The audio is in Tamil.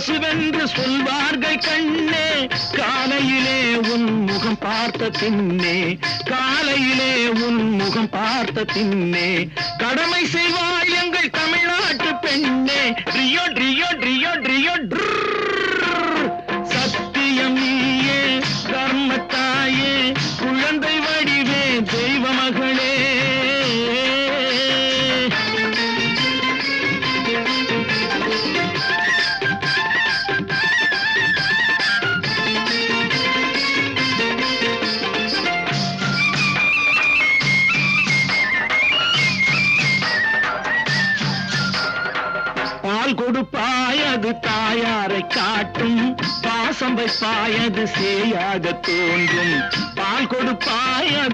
கொசுவென்று சொல்வார்கள் கண்ணே. காலையிலே உன் முகம் பார்த்த பின்னே. காலையிலே உன் முகம் பார்த்த பின்னே. கடமை செய்வாய் எங்கள் தமிழ்நாட்டு பெண்ணே. ரியோ ரியோ ரியோ. பால் கொடுப்பாய் அது தாயாரை காட்டும். பாசம் வைப்பாய் அது சேயாக தோன்றும். பால் கொடுப்பாய்